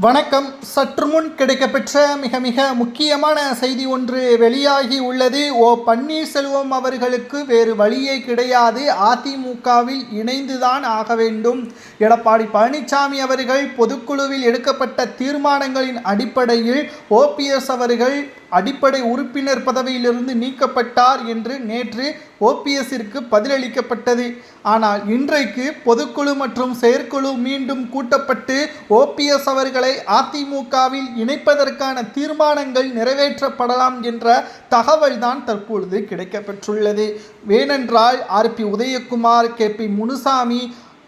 வணக்கம். சற்று முன் கிடைக்கப்பெற்ற மிக மிக முக்கியமான செய்தி ஒன்று வெளியாகி உள்ளது. ஓ பன்னீர்செல்வம் அவர்களுக்கு வேறு வழியே கிடையாது. அதிமுகவில் இணைந்துதான் ஆக வேண்டும். எடப்பாடி பழனிசாமி அவர்கள் பொதுக்குழுவில் எடுக்கப்பட்ட தீர்மானங்களின் அடிப்படையில் ஓபிஎஸ் அவர்கள் அடிப்படை உறுப்பினர் பதவியிலிருந்து நீக்கப்பட்டார் என்று நேற்று ஓபிஎஸ்ஸிற்கு பதிலளிக்கப்பட்டது. ஆனால் இன்றைக்கு பொதுக்குழு மற்றும் செயற்குழு மீண்டும் கூட்டப்பட்டு ஓபிஎஸ் அவர்களை அதிமுகவில் இணைப்பதற்கான தீர்மானங்கள் நிறைவேற்றப்படலாம் என்ற தகவல்தான் தற்பொழுது கிடைக்கப்பெற்றுள்ளது. வேனென்றால் RB Udhayakumar K. P. Munusamy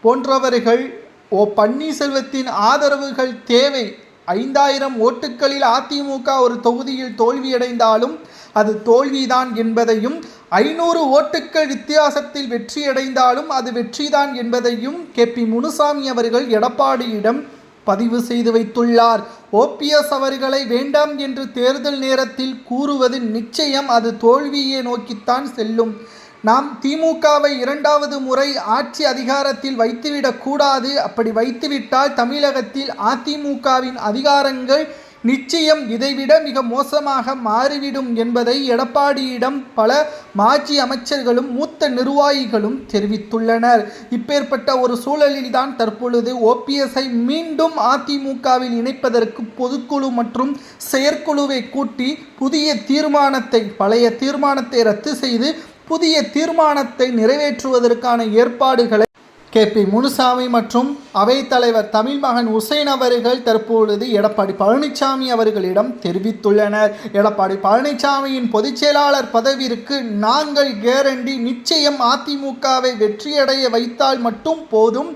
போன்றவர்கள் ஓ பன்னீர்செல்வத்தின் ஆதரவுகள் தேவை ஐந்தாயிரம் ஓட்டுகளில் அதிமுக ஒரு தொகுதியில் தோல்வியடைந்தாலும் அது தோல்விதான் என்பதையும் ஐநூறு ஓட்டுக்கள் வித்தியாசத்தில் வெற்றியடைந்தாலும் அது வெற்றிதான் என்பதையும் கே. பி. முனுசாமி அவர்கள் எடப்பாடியிடம் பதிவு செய்து வைத்துள்ளார். ஓபிஎஸ் அவர்களை வேண்டாம் என்று தேர்தல் நேரத்தில் கூறுவது நிச்சயம். அது தோல்வியை நோக்கித்தான் செல்லும். நாம் திமுகவை இரண்டாவது முறை ஆட்சி அதிகாரத்தில் வைத்துவிடக்கூடாது அப்படி வைத்துவிட்டால் தமிழகத்தில் அதிமுகவின் அதிகாரங்கள் நிச்சயம் இதைவிட மிக மோசமாக மாறிவிடும் என்பதை எடப்பாடியிடம் பல மாஜி அமைச்சர்களும் மூத்த நிர்வாகிகளும் தெரிவித்துள்ளனர். இப்பேற்பட்ட ஒரு சூழலில்தான் தற்பொழுது ஓபிஎஸ்ஐ மீண்டும் அதிமுகவில் இணைப்பதற்கு பொதுக்குழு மற்றும் செயற்குழுவை கூட்டி புதிய தீர்மானத்தை பழைய தீர்மானத்தை ரத்து செய்து புதிய தீர்மானத்தை நிறைவேற்றுவதற்கான ஏற்பாடுகளை கே பி முனுசாமி மற்றும் அவைத்தலைவர் தமிழ் மகன் உசைன் அவர்கள் தற்பொழுது எடப்பாடி பழனிசாமி அவர்களிடம் தெரிவித்துள்ளனர். எடப்பாடி பழனிசாமியின் பொதுச் செயலாளர் பதவிற்கு நாங்கள் கேரண்டி நிச்சயம் அதிமுகவை வெற்றியடைய வைத்தால் மட்டும் போதும்.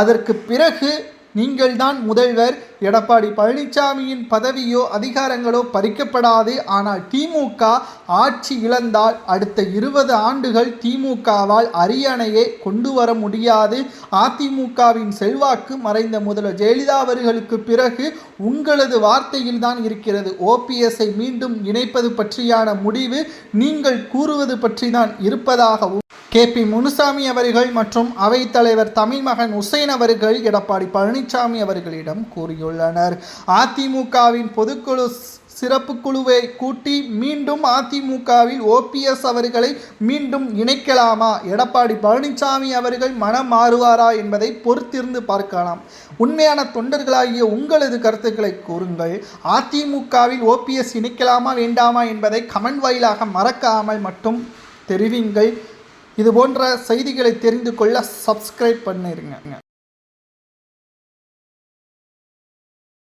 அதற்கு பிறகு நீங்கள்தான் முதல்வர். எடப்பாடி பழனிசாமியின் பதவியோ அதிகாரங்களோ பறிக்கப்படாது. ஆனால் திமுக ஆட்சி இழந்தால் அடுத்த இருபது ஆண்டுகள் திமுகவால் அரியணையை கொண்டு வர முடியாது. அதிமுகவின் செல்வாக்கு மறைந்த முதல்வர் ஜெயலலிதா அவர்களுக்கு பிறகு உங்களது வார்த்தையில் தான் இருக்கிறது. ஓபிஎஸ்ஐ மீண்டும் இணைப்பது பற்றியான முடிவு. நீங்கள் கூறுவது பற்றி தான் இருப்பதாகவும் கே பி முனுசாமி அவர்கள் மற்றும் அவைத்தலைவர் தமிழ்மகன் உசைன் அவர்கள் எடப்பாடி பழனிசாமி அவர்களிடம் கூறியுள்ளனர். அதிமுகவின் பொதுக்குழு சிறப்பு குழுவை கூட்டி மீண்டும் அதிமுகவில் ஓபிஎஸ் அவர்களை மீண்டும் இணைக்கலாமா? எடப்பாடி பழனிசாமி அவர்கள் மனம் மாறுவாரா என்பதை பொறுத்திருந்து பார்க்கலாம். உண்மையான தொண்டர்களாகிய உங்களது கருத்துக்களை கூறுங்கள். அதிமுகவில் ஓபிஎஸ் இணைக்கலாமா வேண்டாமா என்பதை கமெண்ட் வாயிலாக மறக்காமல் மட்டும் தெரிவிங்கள். இது போன்ற செய்திகளை தெரிந்து கொள்ள சப்ஸ்கிரைப் பண்ணிருங்க.